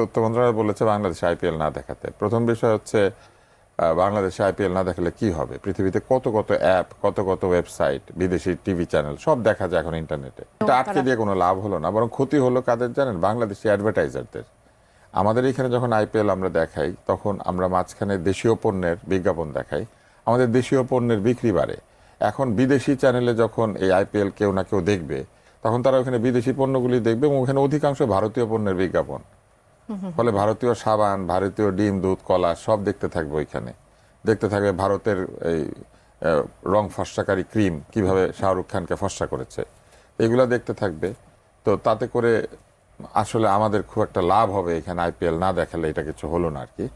তথ্য মন্ত্রণালয় বলেছে বাংলাদেশে আইপিএল না দেখাতে। প্রথম বিষয় হচ্ছে বাংলাদেশে আইপিএল না দেখালে কি হবে? পৃথিবীতে কত কত অ্যাপ কত কত ওয়েবসাইট বিদেশি টিভি চ্যানেল সব দেখা যায় এখন ইন্টারনেটে। এটা আটকে দিয়ে কোনো লাভ হলো না বরং ক্ষতি হলো কাদের জানেন? বাংলাদেশি অ্যাডভার্টাইজারদের। আমাদের এখানে যখন আইপিএল আমরা দেখাই তখন আমরা মাঝখানে দেশীয় পণ্যের বিজ্ঞাপন দেখাই। আমাদের দেশীয় পণ্যের বিক্রি বাড়ে। এখন বিদেশি চ্যানেলে যখন এই আইপিএল কেউ না কেউ দেখবে তখন তারা ওখানে বিদেশি পণ্যগুলি দেখবে এবং ওখানে অধিকাংশ ভারতীয় পণ্যের বিজ্ঞাপন। ফলে ভারতীয় সাবান, ভারতীয় ডিম, দুধ, কলা সব দেখতে থাকবে ওইখানে। দেখতে থাকবে ভারতের এই রং ফর্সাকারী ক্রিম, কীভাবে শাহরুখ খানকে ফর্সা করেছে। এগুলা দেখতে থাকবে। তো তাতে করে আসলে আমাদের খুব একটা লাভ হবে এখানে আইপিএল না দেখালে এটা কিছু হলো না আর কি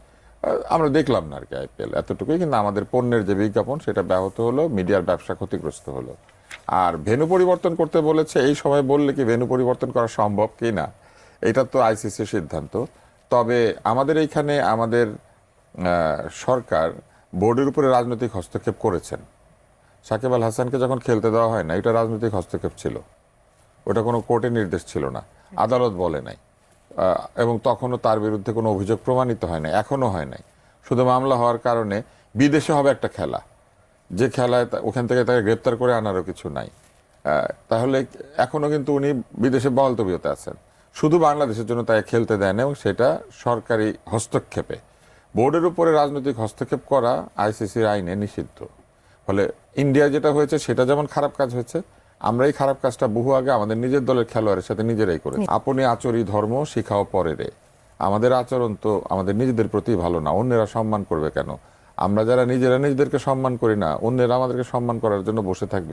আমরা দেখলাম না আর কি আইপিএল এতটুকুই, কিন্তু আমাদের পণ্যের যে বিজ্ঞাপন, সেটা ব্যাহত হলো, মিডিয়ার ব্যবসা ক্ষতিগ্রস্ত হলো। আর ভেনু পরিবর্তন করতে বলেছে, এই সময় বললে কি ভেনু পরিবর্তন করা সম্ভব কি না? এটা তো আইসিসির সিদ্ধান্ত। তবে আমাদের এইখানে আমাদের সরকার বোর্ডের উপরে রাজনৈতিক হস্তক্ষেপ করেছেন। সাকিব আল হাসানকে যখন খেলতে দেওয়া হয় না, এটা রাজনৈতিক হস্তক্ষেপ ছিল। ওটা কোনো কোর্টের নির্দেশ ছিল না। আদালত বলে নাই। এবং তখনও তার বিরুদ্ধে কোনো অভিযোগ প্রমাণিত হয় নাই, এখনও হয় নাই। শুধু মামলা হওয়ার কারণে বিদেশে হবে একটা খেলা। যে খেলায় ওখান থেকে তাকে গ্রেপ্তার করে আনারও কিছু নাই। তাহলে এখনও কিন্তু উনি বিদেশে বহাল তবিয়তে আছেন। শুধু বাংলাদেশের জন্য তাকে খেলতে দেন এবং সেটা সরকারি হস্তক্ষেপে। বোর্ডের উপরে রাজনৈতিক হস্তক্ষেপ করা আইসিসির আইনে নিষিদ্ধ। ফলে ইন্ডিয়া যেটা হয়েছে সেটা যেমন খারাপ কাজ হয়েছে আমরা এই খারাপ কাজটা বহু আগে আমাদের নিজের দলের খেলোয়াড়ের সাথে নিজেরাই করেছি। আপনি আচরি ধর্ম শিখাও পরে রে। আমাদের আচরণ তো আমাদের নিজেদের প্রতি ভালো না অন্যেরা সম্মান করবে কেন? আমরা যারা নিজেরা নিজেদেরকে সম্মান করি না অন্যেরা আমাদেরকে সম্মান করার জন্য বসে থাকবে।